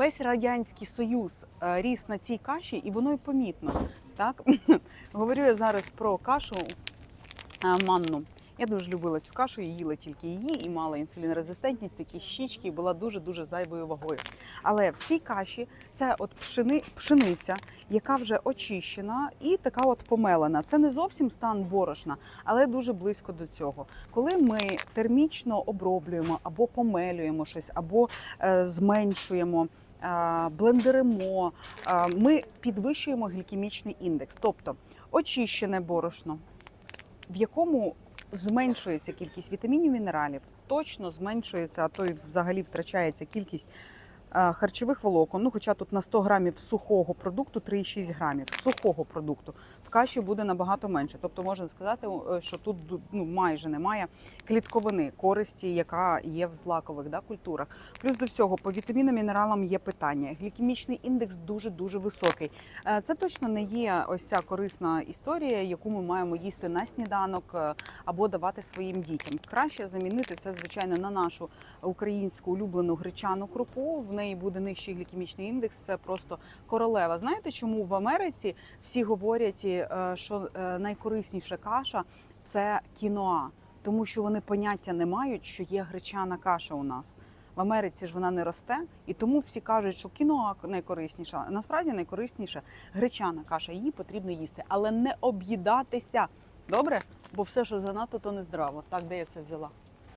Весь радянський союз е, ріс на цій каші, і воно й помітно. Так говорю я зараз про кашу е, манну. Я дуже любила цю кашу, їла тільки її, і мала інсулінорезистентність, такі щічки, і була дуже дуже зайвою вагою. Але в цій каші це от пшени, пшениця, яка вже очищена і така от помелена. Це не зовсім стан борошна, але дуже близько до цього. Коли ми термічно оброблюємо або помелюємо щось, або е, зменшуємо. Блендеримо, ми підвищуємо глікемічний індекс, тобто очищене борошно, в якому зменшується кількість вітамінів, мінералів, точно зменшується, а то й взагалі втрачається кількість харчових волокон. Ну, хоча тут на 100 грамів сухого продукту 3,6 грамів сухого продукту. Каші буде набагато менше. Тобто можна сказати, е, що тут ну, майже немає клітковини, користі, яка є в злакових да, культурах. Плюс до всього, по вітамінам, мінералам є питання. Глікемічний індекс дуже дуже високий. Е, Це точно не є ось ця корисна історія, яку ми маємо їсти на сніданок е, або давати своїм дітям. Краще замінити це, звичайно, на нашу українську улюблену гречану крупу. В неї буде нижчий глікемічний індекс. Це просто королева. Знаєте, чому в Америці всі говорять, е, що е, найкорисніша каша це кіноа, тому що вони поняття не мають, що є гречана каша у нас. В Америці ж вона не росте, і тому всі кажуть, що кіноа найкорисніша. Насправді найкорисніша гречана каша. Її потрібно їсти, але не об'їдатися. Добре? Бо все, що занадто, то не здраво. Так, де я це взяла?